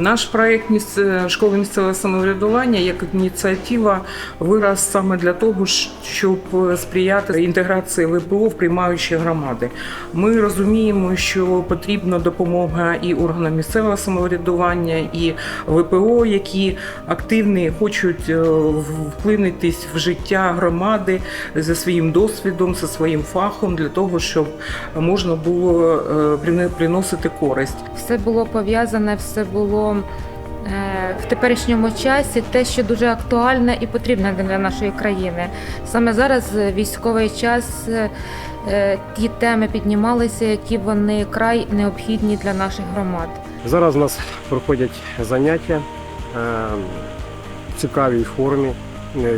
Наш проект школи місцевого самоврядування як ініціатива вираз саме для того, щоб сприяти інтеграції ВПО в приймаючі громади. Ми розуміємо, що потрібна допомога і органам місцевого самоврядування, і ВПО, які активні хочуть е, вплинутись в життя громади за своїм досвідом, за своїм фахом, для того, щоб можна було е, приносити користь. все було пов'язане, все було е, в теперішньому часі те, що дуже актуальне і потрібне для нашої країни. Саме зараз військовий час. е, е, Ті теми піднімалися, які вони край необхідні для наших громад. Зараз у нас проходять заняття в цікавій формі.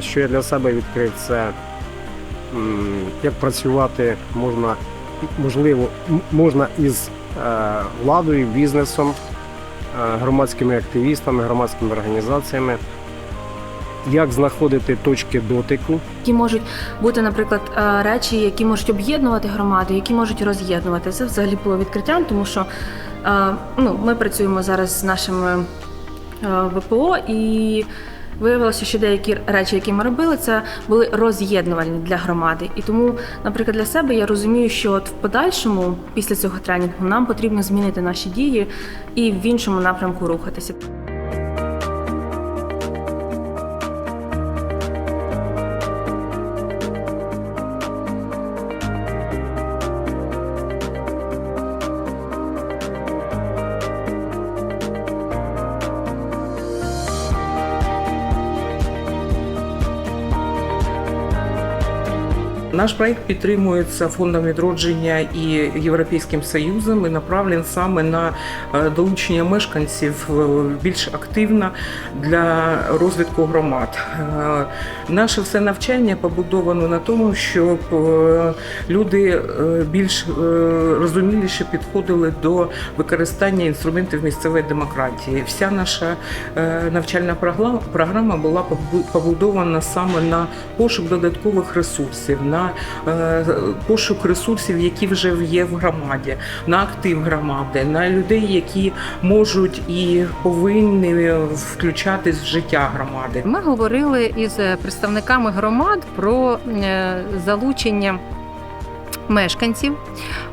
Що я для себе відкрив, це як працювати можна, можливо, можна із владою, бізнесом, громадськими активістами, громадськими організаціями, як знаходити точки дотику. які можуть бути, наприклад, е, речі, які можуть об'єднувати громади, які можуть роз'єднувати. Це взагалі було відкриттям, тому що е, ну, ми працюємо зараз з нашими е, ВПО і. Виявилося, що деякі речі, які ми робили, це були роз'єднувальні для громади. І тому, наприклад, для себе я розумію, що от в подальшому, після цього тренінгу, нам потрібно змінити наші дії і в іншому напрямку рухатися. Наш проект підтримується фондом відродження і Європейським Союзом і направлений саме на е, долучення мешканців е, більш активно для розвитку громад. Е, Наше все навчання побудовано на тому, щоб люди більш розуміліше підходили до використання інструментів місцевої демократії. Вся наша навчальна програма була побу- побудована саме на пошук додаткових ресурсів, на е, пошук ресурсів, які вже є в громаді, на актив громади, на людей, які можуть і повинні включатись в життя громади. Ми говорили із представниками громад про е, залучення мешканців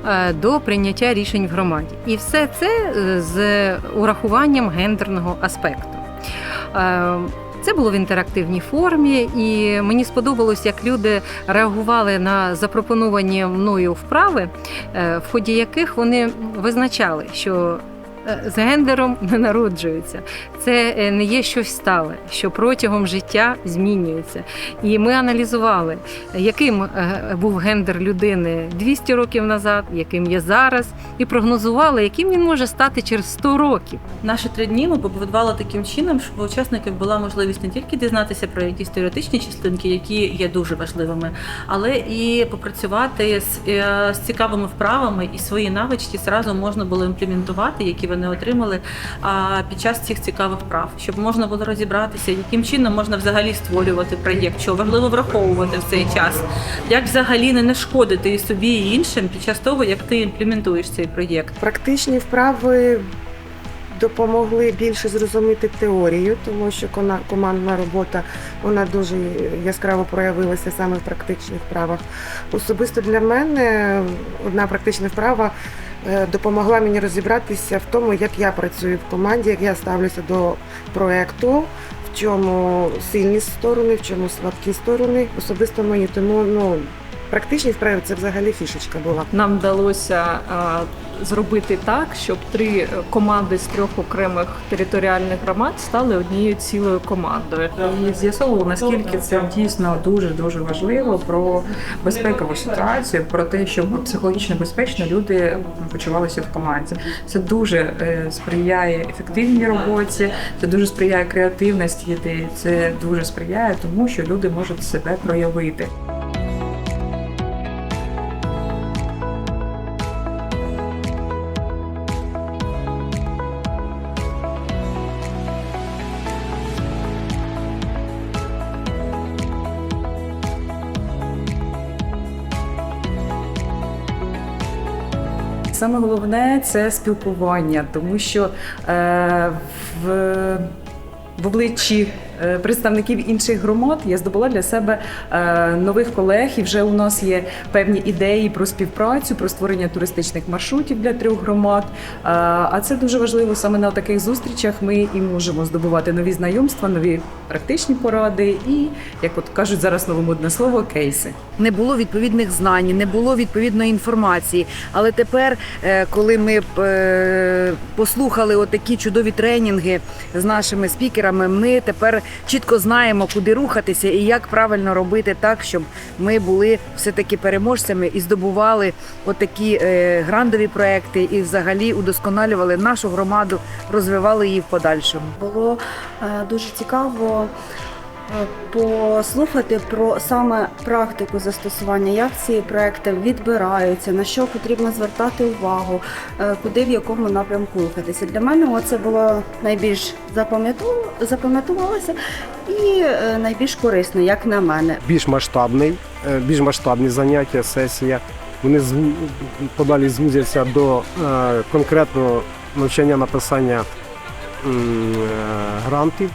е, до прийняття рішень в громаді. І все це з урахуванням гендерного аспекту. Це було в інтерактивній формі, і мені сподобалось, як люди реагували на запропоновані мною вправи, е, в ході яких вони визначали, що з гендером не народжуються. Це е, не є щось стале, що протягом життя змінюється. І ми аналізували, яким е, був гендер людини 200 років назад, яким є зараз, і прогнозували, яким він може стати через 100 років. Наші три дні ми побудували таким чином, щоб у учасників була можливість не тільки дізнатися про якісь теоретичні частинки, які є дуже важливими, але і попрацювати з, е, з цікавими вправами і свої навички зразу можна було імплементувати, які вони отримали а, під час цих цікавих вправ, щоб можна було розібратися, яким чином можна взагалі створювати проєкт, що важливо враховувати в цей час, як взагалі не нашкодити і собі і іншим під час того, як ти імплементуєш цей проєкт. Практичні вправи допомогли більше зрозуміти теорію, тому що командна робота вона дуже яскраво проявилася саме в практичних вправах. Особисто для мене одна практична вправа е, допомогла мені розібратися в тому, як я працюю в команді, як я ставлюся до проекту. В чому сильні сторони, в чому слабкі сторони, особисто мені. Тому ну практичні вправи це взагалі фішечка була. Нам вдалося зробити так, щоб три е, команди з трьох окремих територіальних громад стали однією цілою командою. і з'ясовували, наскільки це дійсно дуже дуже важливо про безпекову ситуацію, про те, щоб психологічно безпечно люди почувалися в команді. Це дуже е, сприяє ефективній роботі, це дуже сприяє креативності ідей, це дуже сприяє тому, що люди можуть себе проявити. Саме головне це спілкування, тому що е, в, в обличчі представників інших громад я здобула для себе е, нових колег, і вже у нас є певні ідеї про співпрацю, про створення туристичних маршрутів для трьох громад. Е, а це дуже важливо саме на таких зустрічах. Ми і можемо здобувати нові знайомства, нові практичні поради і, як от кажуть зараз новомодне слово, кейси. не було відповідних знань, не було відповідної інформації. Але тепер, е, коли ми е, послухали отакі чудові тренінги з нашими спікерами, ми тепер чітко знаємо, куди рухатися і як правильно робити так, щоб ми були все-таки переможцями і здобували отакі е, грандові проекти, і взагалі удосконалювали нашу громаду, розвивали її в подальшому. Було е, дуже цікаво послухати про саме практику застосування, як ці проекти відбираються, на що потрібно звертати увагу, е, куди в якому напрямку рухатися. Для мене це було найбільш запам'ятувалося і е, найбільш корисно, як на мене. більш масштабний, е, більш масштабні заняття, сесія. Вони подалі звузяться до конкретного навчання написання грантів.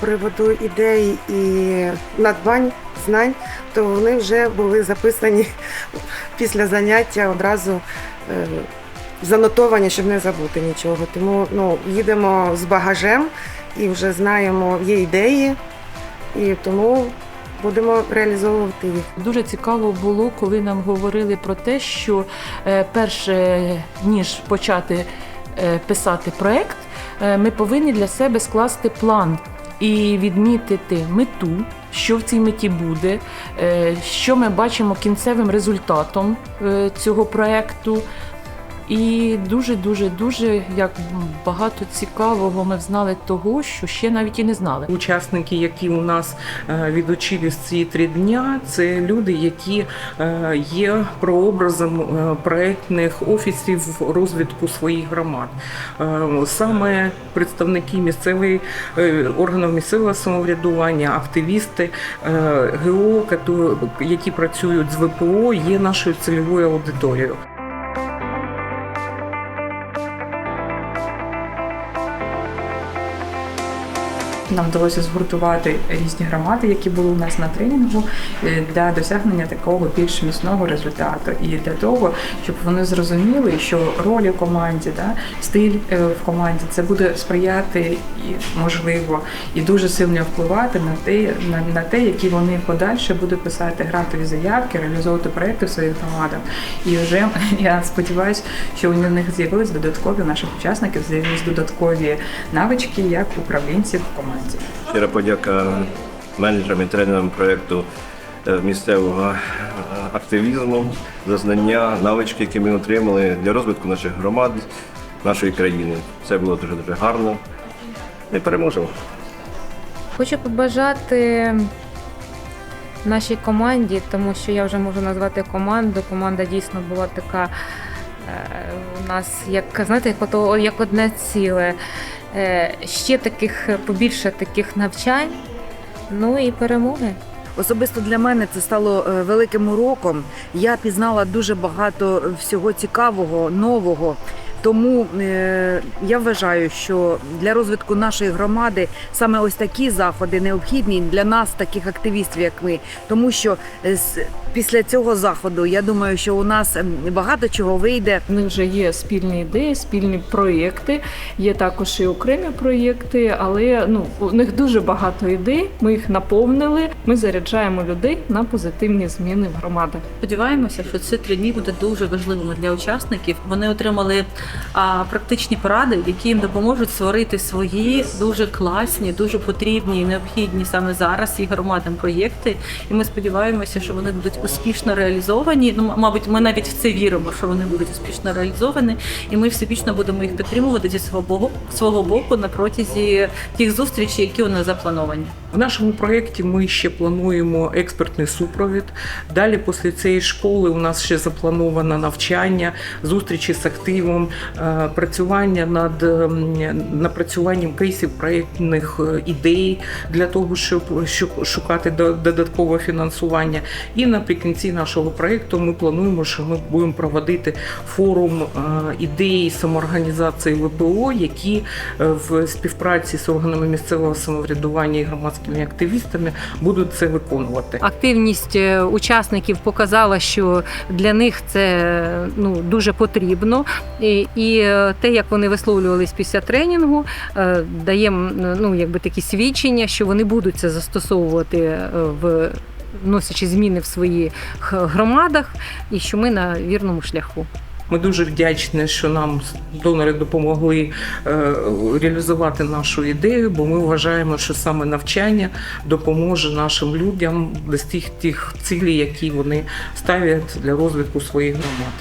Приводу ідей і надбань, знань, то вони вже були записані після заняття одразу е, занотовані, щоб не забути нічого. Тому ну, їдемо з багажем і вже знаємо, є ідеї, і тому будемо реалізовувати їх. Дуже цікаво було, коли нам говорили про те, що е, перше ніж почати е, писати проект, ми повинні для себе скласти план і відмітити мету, що в цій меті буде, е, що ми бачимо кінцевим результатом е, цього проекту. І дуже, дуже, як багато цікавого ми знали того, що ще навіть і не знали. Учасники, які у нас е, відучились ці три дня, це люди, які е, є прообразом е, проектних офісів розвитку своїх громад. Саме представники місцевої органів місцевого самоврядування, активісти ГО, які працюють з ВПО, є нашою цільовою аудиторією. Нам вдалося згуртувати різні громади, які були у нас на тренінгу, е, для досягнення такого більш міцного результату. І для того, щоб вони зрозуміли, що роль у команді, да, стиль е, в команді це буде сприяти і можливо і дуже сильно впливати на те, на, на те, які вони подальше будуть писати грантові заявки, реалізовувати проекти в своїх громадах. І вже я сподіваюся, що у них з'явились додаткові наших учасників, з'явились додаткові навички як управлінців в команді. Щира подяка менеджерам і тренерам проєкту е, місцевого е, активізму за знання, навички, які ми отримали для розвитку наших громад, нашої країни. Це було дуже дуже гарно. Ми переможемо. Хочу побажати нашій команді, тому що я вже можу назвати команду. Команда дійсно була така е, у нас, як знаєте, як, одне ціле. Е, ще таких побільше таких навчань, ну і перемоги. Особисто для мене це стало е, великим уроком. Я пізнала дуже багато всього цікавого, нового. Тому е, я вважаю, що для розвитку нашої громади саме ось такі заходи необхідні для нас, таких активістів, як ми. Тому що е, з- після цього заходу я думаю, що у нас ем, багато чого вийде. У них вже є спільні ідеї, спільні проєкти, є також і окремі проєкти, але ну у них дуже багато ідей. Ми їх наповнили. Ми заряджаємо людей на позитивні зміни в громадах. Сподіваємося, що ці три дні буде дуже важливими для учасників. Вони отримали практичні поради, які їм допоможуть створити свої дуже класні, дуже потрібні і необхідні саме зараз їх громадам проєкти. І ми сподіваємося, що вони будуть успішно реалізовані. Ну, мабуть, ми навіть в це віримо, що вони будуть успішно реалізовані, і ми всебічно будемо їх підтримувати зі свого свого боку на протязі тих зустрічей, які у нас заплановані. В нашому проєкті ми ще плануємо експертний супровід. Далі, після цієї школи, у нас ще заплановано навчання, зустрічі з активом, працювання над ем, напрацюванням кейсів проєктних е, ідей для того, щоб, шукати до- додаткове фінансування. І наприкінці нашого проєкту ми плануємо, що ми будемо проводити форум е, ідей самоорганізації ВПО, які е, в співпраці з органами місцевого самоврядування і громадськими активістами будуть це виконувати. Активність е, учасників показала, що для них це ну дуже потрібно, і, е, те, як вони висловлювались після тренінгу, е, дає ну якби такі свідчення, що вони будуть це застосовувати е, в носячи зміни в своїх громадах, і що ми на вірному шляху. Ми дуже вдячні, що нам донори допомогли реалізувати нашу ідею, бо ми вважаємо, що саме навчання допоможе нашим людям достиг тих цілей, які вони ставлять для розвитку своїх громад.